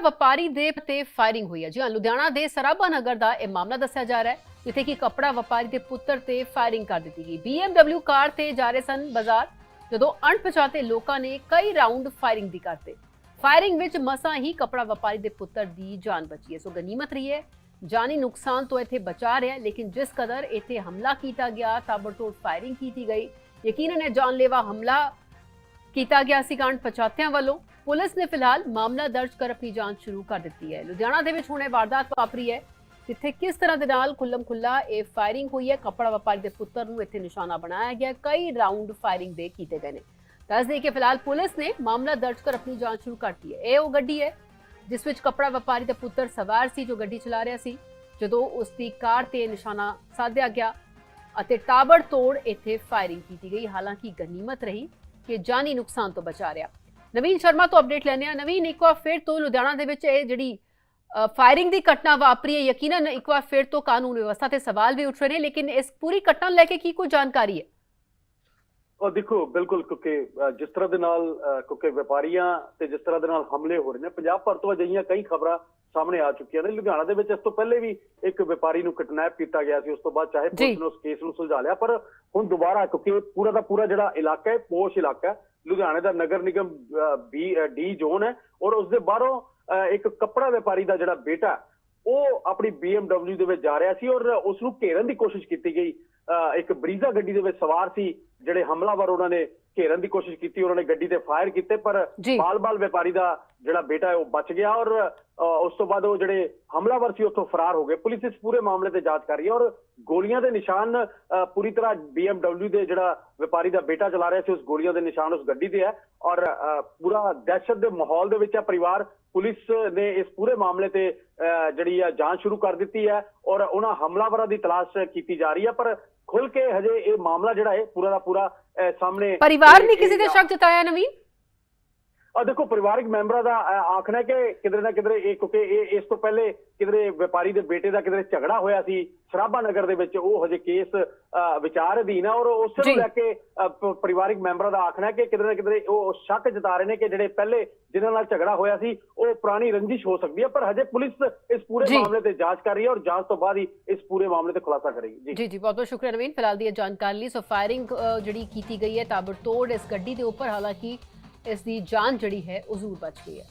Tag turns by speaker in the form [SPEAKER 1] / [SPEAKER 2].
[SPEAKER 1] ਵਪਾਰੀ ਦੇ ਤੇ ਫਾਇਰਿੰਗ ਹੋਈ ਹੈ ਜੀ ਹਾਂ, ਲੁਧਿਆਣਾ ਦੇ ਸਰਾਭਾ ਨਗਰ ਦਾ ਇਹ ਮਾਮਲਾ ਦੱਸਿਆ ਜਾ ਰਿਹਾ ਹੈ, ਜਿੱਥੇ ਕਿ ਕੱਪੜਾ ਵਪਾਰੀ ਦੇ ਪੁੱਤਰ ਤੇ ਫਾਇਰਿੰਗ ਕਰ ਦਿੱਤੀ ਗਈ। BMW ਕਾਰ ਤੇ ਜਾ ਰਹੇ ਸਨ ਬਾਜ਼ਾਰ, ਜਦੋਂ ਅਣਪਛਾਤੇ ਲੋਕਾਂ ਨੇ ਕਈ ਰਾਉਂਡ ਫਾਇਰਿੰਗ ਦੀ ਕਰਤੇ। ਫਾਇਰਿੰਗ ਵਿੱਚ ਮਸਾਂ ਹੀ ਕੱਪੜਾ ਵਪਾਰੀ ਦੇ ਪੁੱਤਰ ਦੀ ਜਾਨ ਬਚੀ ਹੈ। ਸੋ ਗਨੀਮਤ ਰਹੀ ਹੈ, ਜਾਨੀ ਨੁਕਸਾਨ ਤੋਂ ਇੱਥੇ ਬਚਾ ਰਿਹਾ ਲੇਕਿਨ ਜਿਸ ਕਦਰ ਇੱਥੇ ਹਮਲਾ ਕੀਤਾ ਗਿਆ, ਤਾਬੜਤੋੜ ਫਾਇਰਿੰਗ ਕੀਤੀ ਗਈ। ਯਕੀਨਨ ਇਹ ਜਾਨਲੇਵਾ ਹਮਲਾ ਕੀਤਾ ਗਿਆ ਸੀ ਕਾਂਡ ਪਛਾਤਿਆਂ ਵੱਲੋਂ। ਪੁਲਿਸ ਨੇ ਫਿਲਹਾਲ ਮਾਮਲਾ ਦਰਜ ਕਰ ਆਪਣੀ ਜਾਂਚ ਸ਼ੁਰੂ ਕਰ ਦਿੱਤੀ ਹੈ। ਲੁਧਿਆਣਾ ਦੇ ਵਿੱਚ ਹੁਣੇ ਵਾਰਦਾਤ ਵਾਪਰੀ ਹੈ, ਜਿੱਥੇ ਕਿਸ ਤਰ੍ਹਾਂ ਦੇ ਨਾਲ ਖੁੱਲਮ ਖੁੱਲਾ ਇਹ ਫਾਇਰਿੰਗ ਹੋਈ ਹੈ, ਕੱਪੜਾ ਵਪਾਰੀ ਦੇ ਪੁੱਤਰ ਨੂੰ ਇੱਥੇ ਨਿਸ਼ਾਨਾ ਬਣਾਇਆ ਗਿਆ, ਕਈ ਰਾਉਂਡ ਫਾਇਰਿੰਗ ਦੇ ਕੀਤੇ ਗਏ ਨੇ। ਦੱਸ ਦੇਈਏ ਕਿ ਫਿਲਹਾਲ ਪੁਲਿਸ ਨੇ ਮਾਮਲਾ ਦਰਜ ਕਰ ਆਪਣੀ ਜਾਂਚ ਸ਼ੁਰੂ ਕਰਤੀ ਹੈ। ਇਹ ਉਹ ਗੱਡੀ ਹੈ, ਜਿਸ ਵਿੱਚ ਕੱਪੜਾ ਵਪਾਰੀ ਦਾ ਪੁੱਤਰ ਸਵਾਰ ਸੀ, ਜੋ ਗੱਡੀ ਚਲਾ ਰਿਹਾ ਸੀ, ਜਦੋਂ ਉਸ ਦੀ ਕਾਰ ਤੇ ਨਿਸ਼ਾਨਾ ਸਾਧਿਆ ਗਿਆ ਅਤੇ ਤਾਬੜ ਤੋੜ ਇੱਥੇ ਫਾਇਰਿੰਗ ਕੀਤੀ ਗਈ। ਹਾਲਾਂਕਿ ਗਨੀਮਤ ਰਹੀ ਕਿ ਜਾਨੀ ਨੁਕਸਾਨ ਤੋਂ ਬਚਾ ਰਿਹਾ। ਨਵੀਨ ਸ਼ਰਮਾ ਤੋਂ ਅਪਡੇਟ ਲੈਣੇ ਆ ਨਵੀਨ, ਇੱਕ ਵਾਰ ਫਿਰ ਤੋਂ ਲੁਧਿਆਣਾ ਦੇ ਵਿੱਚ ਇਹ ਜਿਹੜੀ ਫਾਇਰਿੰਗ ਦੀ ਘਟਨਾ ਵਾਪਰੀ ਹੈ, ਯਕੀਨਨ ਇੱਕ ਵਾਰ ਫਿਰ ਤੋਂ ਕਾਨੂੰਨ ਵਿਵਸਥਾ ਤੇ ਸਵਾਲ ਵੀ ਉੱਠ ਰਹੇ ਨੇ, ਲੇਕਿਨ ਇਸ ਪੂਰੀ ਘਟਨਾ ਨੂੰ ਲੈ ਕੇ ਕੀ ਕੋਈ ਜਾਣਕਾਰੀ ਹੈ?
[SPEAKER 2] ਉਹ ਦੇਖੋ ਬਿਲਕੁਲ ਕਿਉਂਕਿ ਜਿਸ ਤਰ੍ਹਾਂ ਦੇ ਨਾਲ ਕਿਉਂਕਿ ਵਪਾਰੀਆਂ ਤੇ ਜਿਸ ਤਰ੍ਹਾਂ ਦੇ ਨਾਲ ਹਮਲੇ ਹੋ ਰਹੇ ਨੇ ਪੰਜਾਬ ਭਰ ਤੋਂ ਅਜਿਹੀਆਂ ਕਈ ਖਬਰਾਂ ਸਾਹਮਣੇ ਆ ਚੁੱਕੀਆਂ ਨੇ ਲੁਧਿਆਣਾ ਦੇ ਵਿੱਚ ਇਸ ਤੋਂ ਪਹਿਲੇ ਵੀ ਇੱਕ ਵਪਾਰੀ ਨੂੰ ਕਿਡਨੈਪ ਕੀਤਾ ਗਿਆ ਸੀ ਉਸ ਤੋਂ ਬਾਅਦ ਚਾਹੇ। ਪੁਲਿਸ ਨੇ ਉਸ ਕੇਸ ਨੂੰ ਸੁਲਝਾ ਲਿਆ ਪਰ ਹੁਣ ਦੁਬਾਰਾ ਕਿਉਂਕਿ ਪੂਰਾ ਦਾ ਪੂਰਾ ਜਿਹੜਾ ਇਲਾਕਾ ਹੈ ਪੋਸ਼ ਇਲਾਕਾ ਹੈ ਲੁਧਿਆਣੇ ਦਾ Nagar Nigam B D zone ਹੈ ਔਰ ਉਸ ਦੇ ਬਾਹਰੋਂ ਇੱਕ ਕੱਪੜਾ ਵਪਾਰੀ ਦਾ ਜਿਹੜਾ ਬੇਟਾ ਉਹ ਆਪਣੀ BMW ਦੇ ਵਿੱਚ ਜਾ ਰਿਹਾ ਸੀ ਔਰ ਉਸ ਨੂੰ ਘੇਰਨ ਦੀ ਕੋਸ਼ਿਸ਼ ਕੀਤੀ ਗਈ ਇੱਕ ਬਰੀਜ਼ਾ ਗੱਡੀ ਦੇ ਵਿੱਚ ਸਵਾਰ ਸੀ ਜਿਹੜੇ ਹਮਲਾਵਰ ਉਹਨਾਂ ਨੇ ਘੇਰਨ ਦੀ ਕੋਸ਼ਿਸ਼ ਕੀਤੀ ਉਹਨਾਂ ਨੇ ਗੱਡੀ ਤੇ ਫਾਇਰ ਕੀਤੇ ਪਰ। ਬਾਲ-ਬਾਲ ਵਪਾਰੀ ਦਾ ਜਿਹੜਾ ਬੇਟਾ ਹੈ ਉਹ ਬਚ ਗਿਆ ਔਰ ਉਸ ਤੋਂ ਬਾਅਦ ਉਹ ਜਿਹੜੇ ਹਮਲਾਵਰ ਸੀ ਉੱਥੋਂ ਫਰਾਰ ਹੋ ਗਏ ਪੁਲਿਸ ਇਸ ਪੂਰੇ ਮਾਮਲੇ ਤੇ ਜਾਂਚ ਕਰ ਰਹੀ ਹੈ ਔਰ ਗੋਲੀਆਂ ਦੇ ਨਿਸ਼ਾਨ ਪੂਰੀ ਤਰ੍ਹਾਂ BMW ਦੇ ਜਿਹੜਾ ਵਪਾਰੀ ਦਾ ਬੇਟਾ ਚਲਾ ਰਿਹਾ ਸੀ ਉਸ ਗੋਲੀਆਂ ਦੇ ਨਿਸ਼ਾਨ ਉਸ ਗੱਡੀ ਤੇ ਹੈ ਔਰ ਪੂਰਾ ਦਹਿਸ਼ਤ ਦੇ ਮਾਹੌਲ ਦੇ ਵਿੱਚ ਹੈ ਪਰਿਵਾਰ ਪੁਲਿਸ ਨੇ ਇਸ ਪੂਰੇ ਮਾਮਲੇ ਤੇ ਜਿਹੜੀ ਹੈ ਜਾਂਚ ਸ਼ੁਰੂ ਕਰ ਦਿੱਤੀ ਹੈ ਔਰ ਉਹਨਾਂ ਹਮਲਾਵਰਾਂ ਦੀ ਤਲਾਸ਼ ਕੀਤੀ ਜਾ ਰਹੀ ਹੈ ਪਰ ਖੁੱਲ ਕੇ ਹਜੇ ਇਹ ਮਾਮਲਾ ਜਿਹੜਾ ਹੈ ਪੂਰਾ ਦਾ ਪੂਰਾ ਸਾਹਮਣੇ
[SPEAKER 1] ਪਰਿਵਾਰ ਨੇ ਕਿਸੇ ਤੇ
[SPEAKER 2] ਇਹ-
[SPEAKER 1] ਸ਼ੱਕ ਜਤਾਇਆ ਨਵੀਨ?
[SPEAKER 2] ਆ ਦੇਖੋ ਪਰਿਵਾਰਕ ਮੈਂਬਰਾਂ ਦਾ ਆਖਣਾ ਹੈ ਕਿ ਕਿਧਰੇ ਨਾ ਕਿਧਰੇ ਇਹ ਕਿਉਂਕਿ ਇਹ ਇਸ ਤੋਂ ਪਹਿਲੇ ਕਿਧਰੇ ਵਪਾਰੀ ਦੇ ਬੇਟੇ ਦਾ ਕਿਧਰੇ ਝਗੜਾ ਹੋਇਆ ਸੀ ਸਰਾਭਾ ਨਗਰ ਦੇ ਵਿੱਚ ਉਹ ਹਜੇ ਕੇਸ ਵਿਚਾਰ ਅਧੀਨ ਹੈ ਔਰ ਉਸ ਨੂੰ। ਲੈ ਕੇ ਪਰਿਵਾਰਕ ਮੈਂਬਰਾਂ ਦਾ ਆਖਣਾ ਹੈ ਕਿ ਕਿਧਰੇ ਨਾ ਕਿਧਰੇ ਉਹ ਸ਼ੱਕ ਜਤਾ ਰਹੇ ਨੇ ਕਿ ਜਿਹੜੇ ਪਹਿਲੇ ਜਿਨ੍ਹਾਂ ਨਾਲ ਝਗੜਾ ਹੋਇਆ ਸੀ ਉਹ ਪੁਰਾਣੀ ਰੰਜਿਸ਼ ਹੋ ਸਕਦੀ ਹੈ ਪਰ ਹਜੇ ਪੁਲਿਸ ਇਸ ਪੂਰੇ। ਮਾਮਲੇ ਤੇ ਜਾਂਚ ਕਰ ਰਹੀ ਹੈ ਔਰ ਜਾਂਚ ਤੋਂ ਬਾਅਦ ਹੀ ਇਸ ਪੂਰੇ ਮਾਮਲੇ ਤੇ ਖੁਲਾਸਾ ਕਰੇਗੀ ਜੀ
[SPEAKER 1] ਜੀ ਬਹੁਤ ਬਹੁਤ ਸ਼ੁਕਰੀਆ ਨਵੀਨ ਫਿਲਹਾਲ ਦੀ ਇਹ ਜਾਣਕਾਰੀ ਲਈ ਸੋ ਫਾਇਰਿੰਗ ਜਿਹੜੀ ਕੀਤੀ ਗਈ ਹੈ ਤਾਬੜਤੋੜ ਇਸ ਗੱਡੀ ਦੇ ਉੱਪਰ ਹਾਲਾਂਕਿ ਇਸ ਦੀ ਜਾਨ ਜਿਹੜੀ ਹੈ ਉਹ ਜ਼ਰੂਰ ਬਚ ਗਈ ਹੈ।